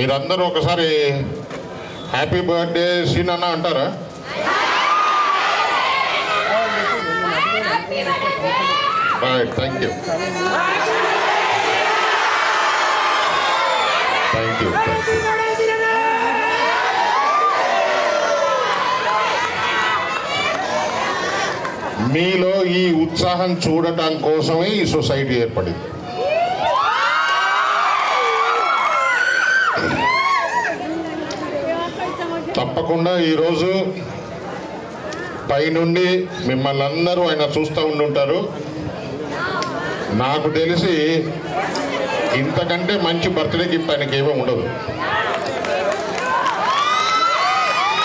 మీరందరూ ఒకసారి happy birthday scene అన్న అంటారా? Right thank you thank you thank you మీలో ఈ ఉత్సాహం చూడటం కోసమే ఈ సొసైటీ ఏర్పడింది. తప్పకుండా ఈరోజు పైనుండి మిమ్మల్ని అందరూ ఆయన చూస్తూ ఉండుంటారు. నాకు తెలిసి ఇంతకంటే మంచి బర్త్డే గిఫ్ట్ ఆయనకి ఏమీ ఉండదు.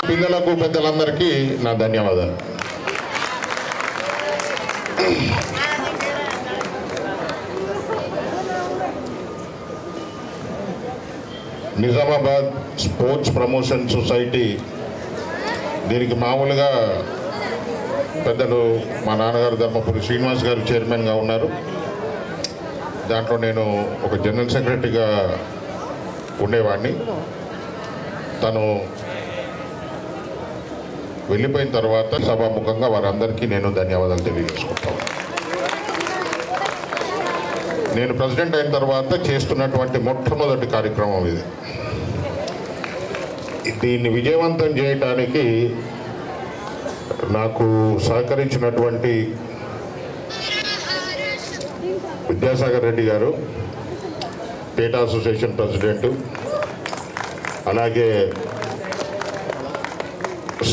పిల్లలకు పెద్దలందరికీ నా ధన్యవాదాలు. నిజామాబాద్ స్పోర్ట్స్ ప్రమోషన్ సొసైటీ దీనికి మామూలుగా పెద్దలు మా నాన్నగారు ధర్మపురి శ్రీనివాస్ గారు చైర్మన్గా ఉన్నారు. దాంట్లో నేను ఒక జనరల్ సెక్రటరీగా ఉండేవాడిని. తను వెళ్ళిపోయిన తర్వాత సభాముఖంగా వారందరికీ నేను ధన్యవాదాలు తెలియజేసుకుంటాను నేను ప్రెసిడెంట్ అయిన తర్వాత చేస్తున్నటువంటి మొట్టమొదటి కార్యక్రమం ఇది. దీన్ని విజయవంతం చేయటానికి నాకు సహకరించినటువంటి విద్యాసాగర్ రెడ్డి గారు పేట అసోసియేషన్ ప్రెసిడెంట్ అలాగే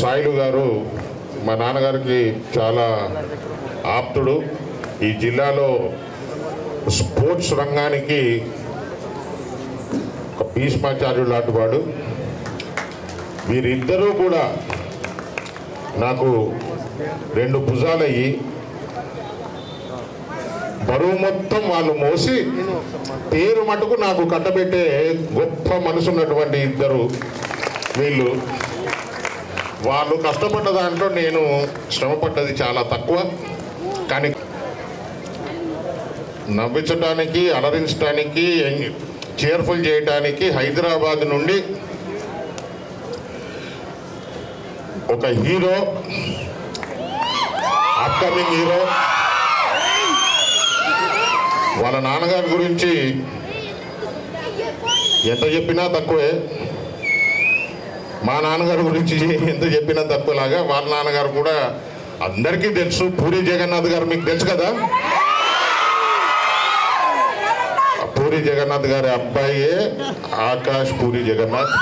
సాయిలు గారు మా నాన్నగారికి చాలా ఆప్తుడు. ఈ జిల్లాలో స్పోర్ట్స్ రంగానికి ఒక భీష్మాచార్యుడు లాంటివాడు వీరిద్దరూ కూడా నాకు రెండు భుజాలయ్యి బరువు మొత్తం వాళ్ళు మోసి పేరు మటుకు నాకు కట్టబెట్టే గొప్ప మనసున్నటువంటి ఇద్దరు వీళ్ళు. వాళ్ళు కష్టపడ్డ దాంట్లో నేను శ్రమపడ్డది చాలా తక్కువ. కానీ నవ్వించడానికి అలరించడానికి చేర్ఫుల్ చేయడానికి హైదరాబాద్ నుండి ఒక హీరో అప్కమింగ్ హీరో వాళ్ళ నాన్నగారి గురించి ఎంత చెప్పినా తక్కువే. మా నాన్నగారి గురించి ఎంత చెప్పినా తక్కువలాగా వాళ్ళ నాన్నగారు కూడా అందరికీ తెలుసు. పూరి జగన్నాథ్ గారు మీకు తెలుసు కదా? పూరి జగన్నాథ్ గారి అబ్బాయే ఆకాష్ పూరి జగన్నాథ్.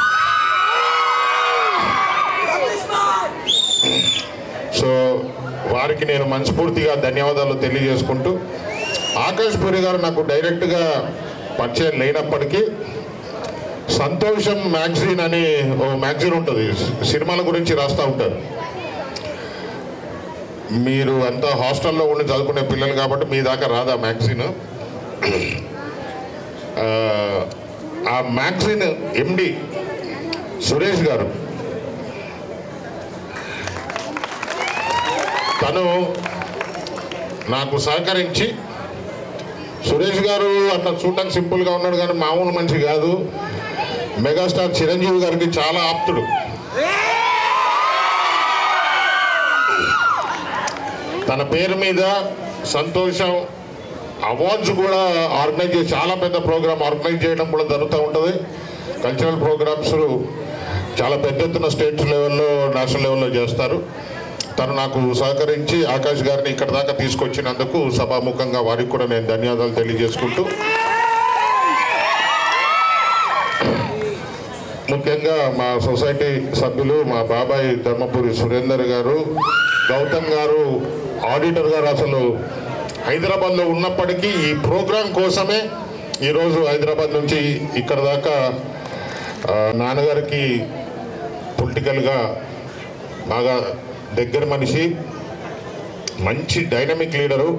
సో వారికి నేను మనస్ఫూర్తిగా ధన్యవాదాలు తెలియజేసుకుంటూ ఆకాష్ పూరి గారు నాకు డైరెక్ట్గా పరిచయం లేనప్పటికీ సంతోషం మ్యాగజైన్ అని ఓ మ్యాగజైన్ ఉంటుంది సినిమాల గురించి రాస్తూ ఉంటారు. మీరు అంతా హాస్టల్లో ఉండి చదువుకునే పిల్లలు కాబట్టి మీ దాకా రాదా మ్యాగజైన్? ఆ, ఆ మ్యాగజైన్ ఎండి సురేష్ గారు తను నాకు సహకరించి సురేష్ గారు అట్లా చూడటానికి సింపుల్గా ఉన్నాడు కానీ మామూలు మనిషి కాదు. మెగాస్టార్ చిరంజీవి గారికి చాలా ఆప్తుడు. తన పేరు మీద సంతోషం అవార్డ్స్ కూడా ఆర్గనైజ్ చేసి చాలా పెద్ద ప్రోగ్రామ్ ఆర్గనైజ్ చేయడం కూడా జరుగుతూ ఉంటుంది. కల్చరల్ ప్రోగ్రామ్స్ చాలా పెద్ద ఎత్తున స్టేట్ లెవెల్లో నేషనల్ లెవెల్లో చేస్తారు. తను నాకు సహకరించి ఆకాష్ గారిని ఇక్కడ దాకా తీసుకొచ్చినందుకు సభాముఖంగా వారికి కూడా నేను ధన్యవాదాలు తెలియజేసుకుంటూ ముఖ్యంగా మా సొసైటీ సభ్యులు మా బాబాయ్ ధర్మపురి సురేందర్ గారు గౌతమ్ గారు ఆడిటర్ గారు అసలు హైదరాబాద్లో ఉన్నప్పటికీ ఈ ప్రోగ్రాం కోసమే ఈరోజు హైదరాబాద్ నుంచి ఇక్కడ దాకా నాన్నగారికి పొలిటికల్గా బాగా దగ్గర మనిషి మంచి డైనమిక్ లీడరు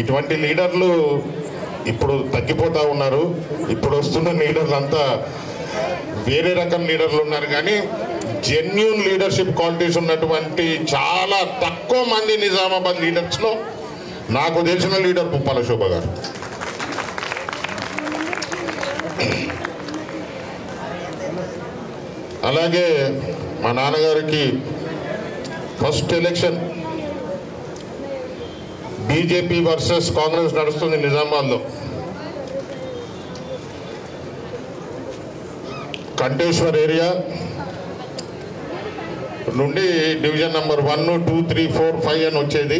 ఇటువంటి లీడర్లు ఇప్పుడు తగ్గిపోతూ ఉన్నారు. ఇప్పుడు వస్తున్న లీడర్లు అంతా వేరే రకం లీడర్లు ఉన్నారు కానీ జెన్యున్ లీడర్షిప్ క్వాలిటీస్ ఉన్నటువంటి చాలా తక్కువ మంది నిజామాబాద్ లీడర్స్లో నాకు తెలిసిన లీడర్ పుప్పాల శోభ గారు. అలాగే మా నాన్నగారికి first election BJP versus Congress నడుస్తుంది నిజామాబాద్లో. కంటేశ్వర్ ఏరియా నుండి division number one two three four five అని వచ్చేది.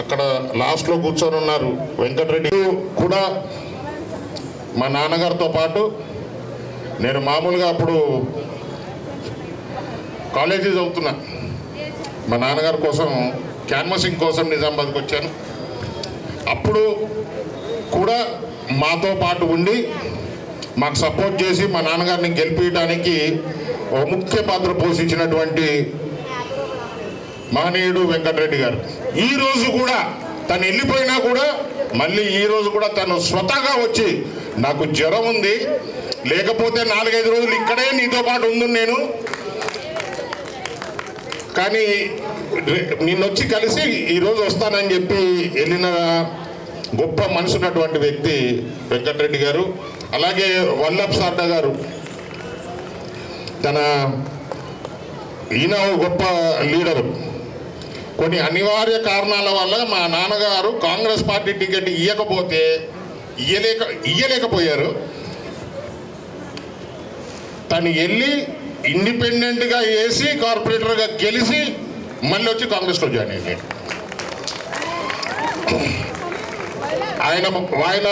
అక్కడ లాస్ట్లో కూర్చొని ఉన్నారు వెంకటరెడ్డి. కూడా మా నాన్నగారితో పాటు నేను మామూలుగా అప్పుడు కాలేజీ చదువుతున్నా. మా నాన్నగారి కోసం క్యాన్వసింగ్ కోసం నిజామాబాద్కి వచ్చాను. అప్పుడు కూడా మాతో పాటు ఉండి మాకు సపోర్ట్ చేసి మా నాన్నగారిని గెలిపించడానికి ఒక ముఖ్య పాత్ర పోషించినటువంటి మహనీయుడు వెంకటరెడ్డి గారు. ఈ రోజు కూడా తను వెళ్ళిపోయినా కూడా మళ్ళీ ఈ రోజు కూడా తను స్వతహాగా వచ్చి నాకు జ్వరం ఉంది. లేకపోతే నాలుగైదు రోజులు ఇక్కడే నీతో పాటు ఉంది నేను. కానీ నిన్నొచ్చి కలిసి ఈరోజు వస్తానని చెప్పి వెళ్ళిన గొప్ప మనసు ఉన్నటువంటి వ్యక్తి వెంకటరెడ్డి గారు అలాగే వల్లభ్ సార్డా గారు. తన ఈయన గొప్ప లీడరు. కొన్ని అనివార్య కారణాల వల్ల మా నాన్నగారు కాంగ్రెస్ పార్టీ టికెట్ ఇవ్వకపోతే ఇయ్యలేక ఇయ్యలేకపోయారు. తను వెళ్ళి ఇండిపెండెంట్గా వేసి కార్పొరేటర్గా గెలిచి మళ్ళీ వచ్చి కాంగ్రెస్లో జాయిన్ అయ్యాడు. ఆయన ఆయన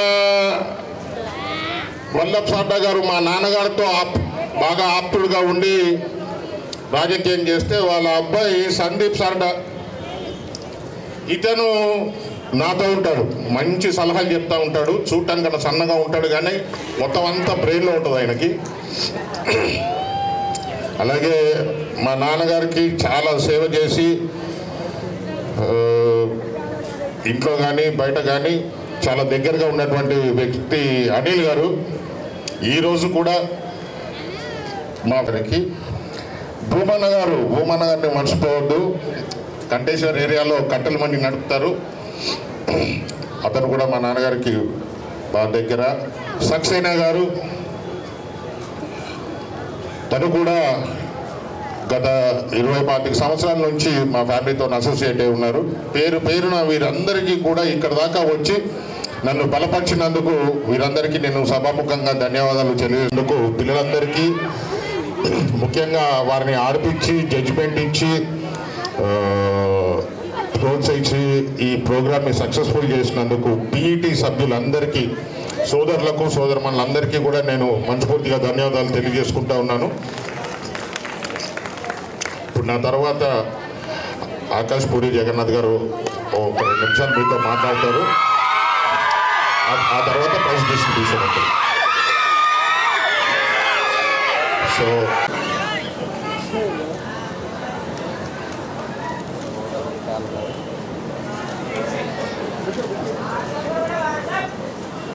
వల్లభ్ సాడ్డా గారు మా నాన్నగారితో ఆప్ బాగా ఆప్తుడుగా ఉండి రాజకీయం చేస్తే వాళ్ళ అబ్బాయి సందీప్ సార్డా ఇతను నాతో ఉంటాడు మంచి సలహాలు చెప్తా ఉంటాడు చూడటానికి సన్నగా ఉంటాడు కానీ మొత్తం అంతా బ్రెయిన్లో ఉంటుంది ఆయనకి. అలాగే మా నాన్నగారికి చాలా సేవ చేసి ఇంట్లో కానీ బయట కానీ చాలా దగ్గరగా ఉన్నటువంటి వ్యక్తి అనిల్ గారు. ఈరోజు కూడా మా గారికి భూమన్న గారు భూమన్న గారిని మర్చిపోవద్దు. కంటేశ్వర్ ఏరియాలో కట్టెల మండి నడుపుతారు. అతను కూడా మా నాన్నగారికి బాగా దగ్గర. సక్సేనా గారు తను కూడా గత ఇరవై పాతిక సంవత్సరాల నుంచి మా ఫ్యామిలీతో అసోసియేట్ అయి ఉన్నారు. పేరు పేరున వీరందరికీ కూడా ఇక్కడ దాకా వచ్చి నన్ను బలపరిచినందుకు వీరందరికీ నేను సభాముఖంగా ధన్యవాదాలు తెలియజేందుకు పిల్లలందరికీ ముఖ్యంగా వారిని ఆడిపించి జడ్జిమెంట్ ఇచ్చి ప్రోత్సహించి ఈ ప్రోగ్రామ్ని సక్సెస్ఫుల్ చేసినందుకు పీఈటీ సభ్యులందరికీ సోదరులకు సోదరుమణులందరికీ కూడా నేను మనస్ఫూర్తిగా ధన్యవాదాలు తెలియజేసుకుంటా ఉన్నాను. ఇప్పుడు నా తర్వాత ఆకాష్ పూరి జగన్నాథ్ గారు ఒక రెండు నిమిషాలు మీతో మాట్లాడతారు. ఆ- ఆ తర్వాత ప్రైజ్ డిస్ట్రిబ్యూషన్ ఉంటుంది సో